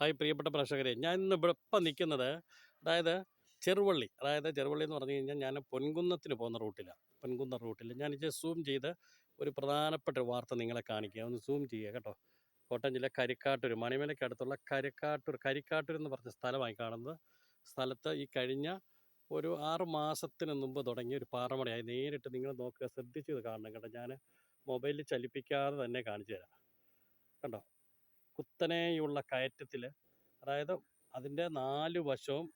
Hi പ്രിയപ്പെട്ട പ്രേക്ഷകരെ ഞാൻ ഇന്ന് ഇവിടെ ഇപ്പം നിൽക്കുന്നത് അതായത് ചെറുവള്ളി അതായത് ചെറുവള്ളി എന്ന് പറഞ്ഞു കഴിഞ്ഞാൽ ഞാൻ പൊൻകുന്നത്തിന് പോകുന്ന റൂട്ടിലാണ് പൊൻകുന്ന റൂട്ടിൽ ഞാൻ ഇത് സൂം ചെയ്ത് ഒരു പ്രധാനപ്പെട്ട വാർത്ത നിങ്ങളെ കാണിക്കുക ഒന്ന് സൂം ചെയ്യുക കേട്ടോ. കോട്ടയം ജില്ല കരിക്കാട്ടൂർ മണിമലയ്ക്ക് അടുത്തുള്ള കരിക്കാട്ടൂർ കരിക്കാട്ടൂർ എന്ന് പറഞ്ഞ സ്ഥലമായി കാണുന്നത്. സ്ഥലത്ത് ഈ കഴിഞ്ഞ ഒരു ആറ് മാസത്തിന് മുമ്പ് തുടങ്ങിയ ഒരു പാറമടയായി. നേരിട്ട് നിങ്ങൾ നോക്കുക ശ്രദ്ധിച്ചത് കാണണം കേട്ടോ. ഞാൻ മൊബൈലിൽ ചലിപ്പിക്കാതെ തന്നെ കാണിച്ചു തരാം. കണ്ടോ? കുത്തനെയുള്ള കയറ്റത്തിൽ അതായത് അതിന്റെ നാല് വശവും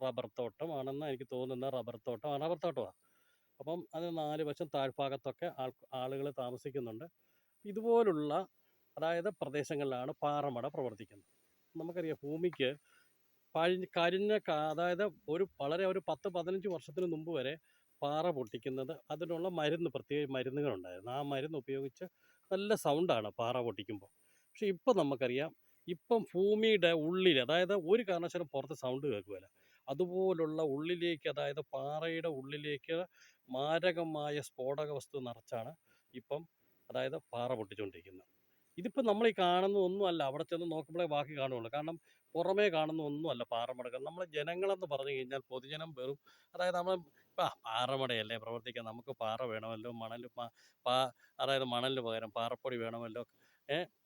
റബ്ബർ തോട്ടമാണെന്ന് എനിക്ക് തോന്നുന്ന റബ്ബർ തോട്ടം റബ്ബർ തോട്ടമാണ് അപ്പം അത് നാല് വശം താഴ്ഭാഗത്തൊക്കെ ആളുകൾ താമസിക്കുന്നുണ്ട്. ഇതുപോലുള്ള അതായത് പ്രദേശങ്ങളിലാണ് പാറമട പ്രവർത്തിക്കുന്നത്. നമുക്കറിയാം ഭൂമിക്ക് കഴിഞ്ഞ കരിഞ്ഞ അതായത് ഒരു വളരെ ഒരു പത്ത് പതിനഞ്ച് വർഷത്തിന് മുമ്പ് വരെ പാറ പൊട്ടിക്കുന്നത് അതിനുള്ള മരുന്ന് പ്രത്യേക മരുന്നുകളുണ്ടായിരുന്നു. ആ മരുന്ന് ഉപയോഗിച്ച് നല്ല സൗണ്ടാണ് പാറ പൊട്ടിക്കുമ്പോൾ പക്ഷെ ഇപ്പം നമുക്കറിയാം ഇപ്പം ഭൂമിയുടെ ഉള്ളിൽ അതായത് ഒരു കാരണവശാലും പുറത്ത് സൗണ്ട് കേൾക്കുകയില്ല. അതുപോലുള്ള ഉള്ളിലേക്ക് അതായത് പാറയുടെ ഉള്ളിലേക്ക് മാരകമായ സ്ഫോടക വസ്തു നിറച്ചാണ് ഇപ്പം അതായത് പാറ പൊട്ടിച്ചുകൊണ്ടിരിക്കുന്നത് ഇതിപ്പോൾ നമ്മൾ ഈ കാണുന്ന ഒന്നുമല്ല അവിടെ ചെന്ന് നോക്കുമ്പോഴേ ബാക്കി കാണുള്ളൂ കാരണം പുറമേ കാണുന്ന ഒന്നുമല്ല പാറമടകൾ നമ്മൾ ജനങ്ങളെന്ന് പറഞ്ഞു കഴിഞ്ഞാൽ പൊതുജനം വെറും അതായത് നമ്മൾ ഇപ്പം പാറമടയല്ലേ പ്രവർത്തിക്കാൻ. നമുക്ക് പാറ വേണമല്ലോ മണൽ പാ അതായത് മണലിന് പകരം പാറപ്പൊടി വേണമല്ലോ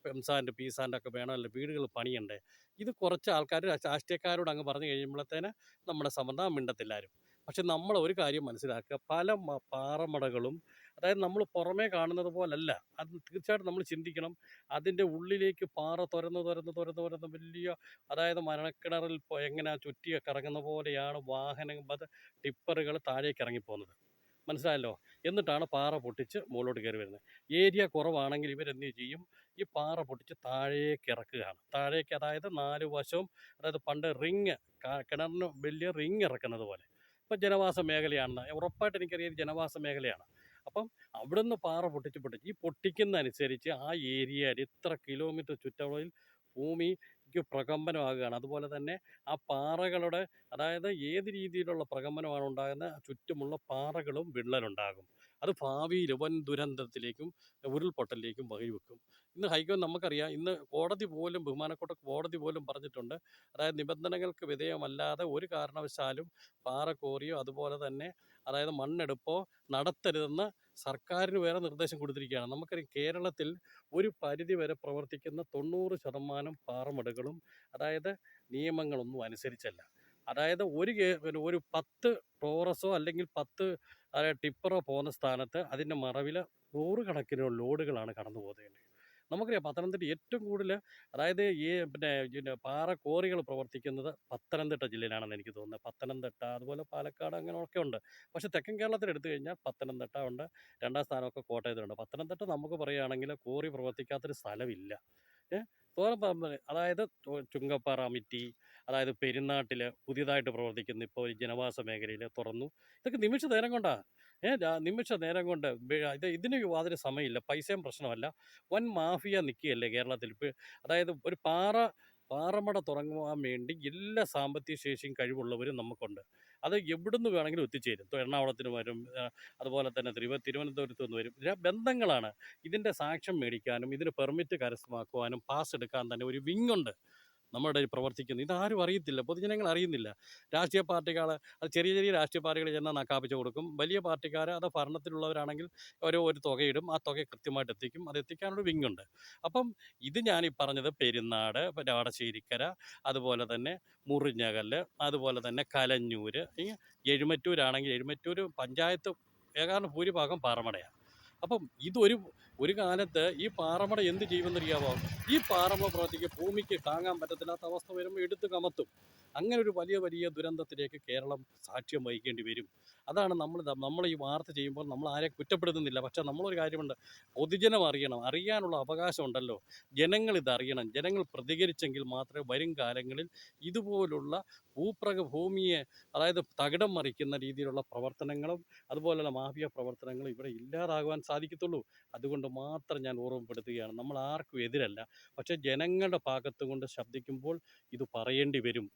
പീസാന്റെ പീസാൻഡ് ഒക്കെ വേണമല്ലോ വീടുകൾ പണിയണ്ടേ? ഇത് കുറച്ച് ആൾക്കാർ രാഷ്ട്രീയക്കാരോട് അങ്ങ് പറഞ്ഞു കഴിയുമ്പോഴത്തേന് നമ്മുടെ സമ്മതം മിണ്ടത്തില്ലാരും. പക്ഷെ നമ്മൾ ഒരു കാര്യം മനസ്സിലാക്കുക. പല പാറമടകളും അതായത് നമ്മൾ പുറമേ കാണുന്നത് പോലല്ല. അത് തീർച്ചയായിട്ടും നമ്മൾ ചിന്തിക്കണം. അതിന്റെ ഉള്ളിലേക്ക് പാറ തുരന്ന് തുരന്ന് തുരന്ന് തുരന്ന് വലിയ അതായത് മരണക്കിണറിൽ എങ്ങനെ ചുറ്റി കറങ്ങുന്ന പോലെയാണ് വാഹനങ്ങൾ ടിപ്പറുകൾ താഴേക്ക് ഇറങ്ങിപ്പോകുന്നത്. മനസ്സിലായല്ലോ? എന്നിട്ടാണ് പാറ പൊട്ടിച്ച് മുകളിലോട്ട് കയറി വരുന്നത്. ഏരിയ കുറവാണെങ്കിൽ ഇവരെന്ത് ചെയ്യും? ഈ പാറ പൊട്ടിച്ച് താഴേക്ക് ഇറക്കുകയാണ്. താഴേക്ക് അതായത് നാല് വശവും അതായത് പണ്ട് റിങ് കിണറിന് വലിയ റിങ് ഇറക്കുന്നത് പോലെ. ഇപ്പം ജനവാസ മേഖലയാണെന്ന് ഉറപ്പായിട്ട് എനിക്കറിയാം ജനവാസ മേഖലയാണ്. അപ്പം അവിടുന്ന് പാറ പൊട്ടിച്ച് പൊട്ടിച്ച് ഈ പൊട്ടിക്കുന്നതനുസരിച്ച് ആ ഏരിയയിൽ ഇത്ര കിലോമീറ്റർ ചുറ്റളവിൽ ഭൂമിക്ക് പ്രകമ്പനമാകുകയാണ്. അതുപോലെ തന്നെ ആ പാറകളുടെ അതായത് ഏത് രീതിയിലുള്ള പ്രകമ്പനമാണ് ഉണ്ടാകുന്നത്? ചുറ്റുമുള്ള പാറകളും വിള്ളലുണ്ടാകും. അത് ഭാവിയിൽ വൻ ദുരന്തത്തിലേക്കും ഉരുൾപൊട്ടലിലേക്കും വഴിവെക്കും. ഇന്ന് ഹൈക്കോ നമുക്കറിയാം ഇന്ന് കോടതി പോലും ബഹുമാനക്കോട്ട കോടതി പോലും പറഞ്ഞിട്ടുണ്ട്. അതായത് നിബന്ധനകൾക്ക് വിധേയമല്ലാതെ ഒരു കാരണവശാലും പാറ കോറിയോ അതുപോലെ തന്നെ അതായത് മണ്ണെടുപ്പോ നടത്തരുതെന്ന് സർക്കാരിന് വേറെ നിർദ്ദേശം കൊടുത്തിരിക്കുകയാണ്. നമുക്കറിയാം കേരളത്തിൽ ഒരു പരിധി വരെ പ്രവർത്തിക്കുന്ന തൊണ്ണൂറ് ശതമാനം പാറമടകളും അതായത് നിയമങ്ങളൊന്നും അനുസരിച്ചല്ല. അതായത് ഒരു ഒരു പത്ത് ടോറസോ അല്ലെങ്കിൽ പത്ത് ടിപ്പറോ പോകുന്ന സ്ഥാനത്ത് അതിന്റെ മറവിൽ നൂറുകണക്കിന് ലോഡുകളാണ് കടന്നു പോകുന്നത് നമുക്കറിയാം പത്തനംതിട്ട ഏറ്റവും കൂടുതൽ അതായത് ഈ പിന്നെ പിന്നെ പാറ കോറികൾ പ്രവർത്തിക്കുന്നത് പത്തനംതിട്ട ജില്ലയിലാണെന്ന് എനിക്ക് തോന്നുന്നത് പത്തനംതിട്ട അതുപോലെ പാലക്കാട് അങ്ങനെയൊക്കെ ഉണ്ട്. പക്ഷേ തെക്കൻ കേരളത്തിൽ എടുത്തു കഴിഞ്ഞാൽ പത്തനംതിട്ട ഉണ്ട്. രണ്ടാം സ്ഥാനമൊക്കെ കോട്ടയത്തിലുണ്ട്. പത്തനംതിട്ട നമുക്ക് പറയുകയാണെങ്കിൽ കോറി പ്രവർത്തിക്കാത്തൊരു സ്ഥലമില്ല. ഏഹ് അതായത് ചുങ്കപ്പാറ മിറ്റി അതായത് പെരുന്നാട്ടിൽ പുതിയതായിട്ട് പ്രവർത്തിക്കുന്നു ഇപ്പോൾ ഒരു ജനവാസ മേഖലയിൽ തുറന്നു. ഇതൊക്കെ നിമിഷ നേരം കൊണ്ടാ. ഏഹ് രാ- നിമിഷ നേരം കൊണ്ട് ഇത് ഇതിന് യാതൊരു സമയമില്ല. പൈസയും പ്രശ്നമല്ല. വൻ മാഫിയ നിൽക്കുകയല്ലേ കേരളത്തിൽ. അതായത് ഒരു പാറ പാറമട തുടങ്ങുവാൻ വേണ്ടി എല്ലാ സാമ്പത്തിക ശേഷിയും കഴിവുള്ളവരും നമുക്കുണ്ട്. അത് എവിടുന്ന് വേണമെങ്കിലും എത്തിച്ചേരും. എറണാകുളത്തിന് വരും അതുപോലെ തന്നെ തിരുവ തിരുവനന്തപുരത്ത് നിന്ന് വരും. ഇതിലെ ബന്ധങ്ങളാണ്. ഇതിന്റെ സാക്ഷ്യം മേടിക്കാനും ഇതിന് പെർമിറ്റ് കരസ്ഥമാക്കുവാനും പാസ് എടുക്കാൻ തന്നെ ഒരു വിങ്ങുണ്ട്. നമ്മുടെ പ്രവർത്തിക്കുന്നത് ഇതാരും അറിയത്തില്ല. പൊതുജനങ്ങൾ അറിയുന്നില്ല. രാഷ്ട്രീയ പാർട്ടികൾ അത് ചെറിയ ചെറിയ രാഷ്ട്രീയ പാർട്ടികൾ ചെന്നാൽ നക്കാപ്പിച്ച് കൊടുക്കും. വലിയ പാർട്ടിക്കാർ അത് ഭരണത്തിലുള്ളവരാണെങ്കിൽ ഓരോ ഒരു തുകയിടും. ആ തുക കൃത്യമായിട്ട് എത്തിക്കും. അത് എത്തിക്കാനൊരു വിങ്ങുണ്ട്. അപ്പം ഇത് ഞാൻ ഈ പറഞ്ഞത് പെരുന്നാട് രാടശ്ശേരിക്കര അതുപോലെ തന്നെ മുറിഞ്ഞകൽ അതുപോലെ തന്നെ കലഞ്ഞൂര് എഴുമറ്റൂരാണെങ്കിൽ എഴുമറ്റൂർ പഞ്ചായത്ത് ഏകാണ്ട് ഭൂരിഭാഗം പാറമടയാണ് അപ്പം ഇതൊരു ഒരു കാലത്ത് ഈ പാറമട എന്ത് ചെയ്യുമെന്നറിയാമോ ഈ പാറമട പ്രവർത്തിക്ക് ഭൂമിക്ക് താങ്ങാൻ പറ്റത്തില്ലാത്ത അവസ്ഥ വരുമ്പോൾ എടുത്ത് കമത്തും. അങ്ങനെ ഒരു വലിയ വലിയ ദുരന്തത്തിലേക്ക് കേരളം സാക്ഷ്യം വഹിക്കേണ്ടി വരും. അതാണ് നമ്മൾ നമ്മൾ ഈ വാർത്ത ചെയ്യുമ്പോൾ നമ്മൾ ആരെ കുറ്റപ്പെടുത്തുന്നില്ല. പക്ഷേ നമ്മളൊരു കാര്യമുണ്ട്. പൊതുജനം അറിയണം. അറിയാനുള്ള അവകാശമുണ്ടല്ലോ ജനങ്ങൾ ഇതറിയണം ജനങ്ങൾ പ്രതികരിച്ചെങ്കിൽ മാത്രമേ വരും കാലങ്ങളിൽ ഇതുപോലുള്ള ഭൂപ്രക ഭൂമിയെ അതായത് തകിടം മറിക്കുന്ന രീതിയിലുള്ള പ്രവർത്തനങ്ങളും അതുപോലെയുള്ള മാഫിയ പ്രവർത്തനങ്ങളും ഇവിടെ ഇല്ലാതാകുവാൻ സാധിക്കത്തുള്ളൂ. അതുകൊണ്ട് മാത്രം ഞാൻ ഓർമ്മപ്പെടുത്തുകയാണ്. നമ്മൾ ആർക്കും എതിരല്ല. പക്ഷേ ജനങ്ങളുടെ ഭാഗത്ത് കൊണ്ട് ശബ്ദിക്കുമ്പോൾ ഇത് പറയേണ്ടി വരും.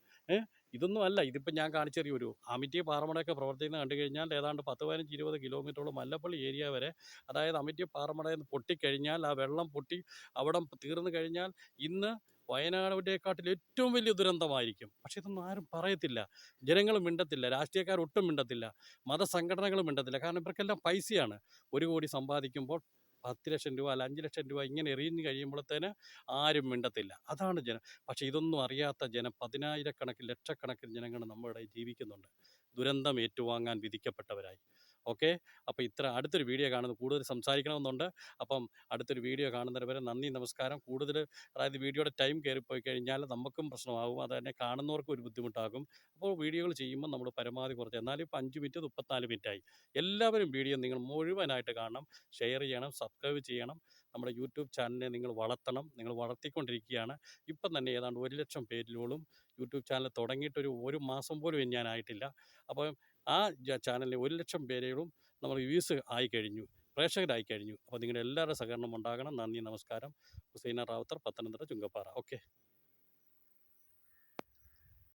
ഇതൊന്നും അല്ല. ഇതിപ്പോൾ ഞാൻ കാണിച്ചെറിയ ഒരു അമിറ്റി പാറമടയൊക്കെ പ്രവർത്തിക്കുന്നത് കണ്ടു കഴിഞ്ഞാൽ ഏതാണ്ട് പത്ത് പതിനഞ്ച് ഇരുപത് കിലോമീറ്ററോളം മല്ലപ്പള്ളി ഏരിയ വരെ അതായത് അമിറ്റി പാറമടയിൽ നിന്ന് പൊട്ടിക്കഴിഞ്ഞാൽ ആ വെള്ളം പൊട്ടി അവിടം തീർന്നു കഴിഞ്ഞാൽ ഇന്ന് വയനാടിനെക്കാട്ടിൽ ഏറ്റവും വലിയ ദുരന്തമായിരിക്കും. പക്ഷെ ഇതൊന്നും ആരും പറയത്തില്ല. ജനങ്ങൾ മിണ്ടത്തില്ല. രാഷ്ട്രീയക്കാർ ഒട്ടും മിണ്ടത്തില്ല. മതസംഘടനകളും മിണ്ടത്തില്ല. കാരണം ഇവർക്കെല്ലാം പൈസയാണ്. ഒരു കോടി സമ്പാദിക്കുമ്പോൾ പത്ത് ലക്ഷം രൂപ അല്ല അഞ്ച് ലക്ഷം രൂപ ഇങ്ങനെ എറിഞ്ഞ് കഴിയുമ്പോഴത്തേന് ആരും മിണ്ടത്തില്ല. അതാണ് ജനം പക്ഷേ ഇതൊന്നും അറിയാത്ത ജനം പതിനായിരക്കണക്കിന് ലക്ഷക്കണക്കിന് ജനങ്ങൾ നമ്മുടെ ജീവിക്കുന്നുണ്ട്. ദുരന്തം ഏറ്റുവാങ്ങാൻ വിധിക്കപ്പെട്ടവരായി. ഓക്കെ? അപ്പോൾ ഇത്ര അടുത്തൊരു വീഡിയോ കാണുന്നത് കൂടുതൽ സംസാരിക്കണമെന്നുണ്ട്. അപ്പം അടുത്തൊരു വീഡിയോ കാണുന്നവരെ വരെ നന്ദി നമസ്കാരം. കൂടുതൽ അതായത് വീഡിയോയുടെ ടൈം കയറിപ്പോയി കഴിഞ്ഞാൽ നമുക്കും പ്രശ്നമാകും. അത് തന്നെ കാണുന്നവർക്കും ഒരു ബുദ്ധിമുട്ടാകും. അപ്പോൾ വീഡിയോകൾ ചെയ്യുമ്പോൾ നമ്മൾ പരമാവധി കുറച്ച് എന്നാലും ഇപ്പോൾ അഞ്ച് മിനിറ്റ് മുപ്പത്തിനാല് മിനിറ്റായി. എല്ലാവരും വീഡിയോ നിങ്ങൾ മുഴുവനായിട്ട് കാണണം ഷെയർ ചെയ്യണം സബ്സ്ക്രൈബ് ചെയ്യണം. നമ്മുടെ യൂട്യൂബ് ചാനലിനെ നിങ്ങൾ വളർത്തണം നിങ്ങൾ വളർത്തിക്കൊണ്ടിരിക്കുകയാണ്. ഇപ്പം തന്നെ ഏതാണ്ട് ഒരു ലക്ഷം പേരിലോളും യൂട്യൂബ് ചാനൽ തുടങ്ങിയിട്ടൊരു ഒരു മാസം പോലും ഞാനായിട്ടില്ല. അപ്പോൾ ആ ചാനലിൽ ഒരു ലക്ഷം പേരോളം നമ്മൾ വ്യൂസ് ആയി കഴിഞ്ഞു പ്രേക്ഷകരായി കഴിഞ്ഞു. അപ്പോൾ നിങ്ങളുടെ എല്ലാവരുടെ സഹകരണം ഉണ്ടാകണം. നന്ദി നമസ്കാരം. ഹുസൈന റാവുത്തർ പത്തനംതിട്ട ചുങ്കപ്പാറ. ഓക്കെ.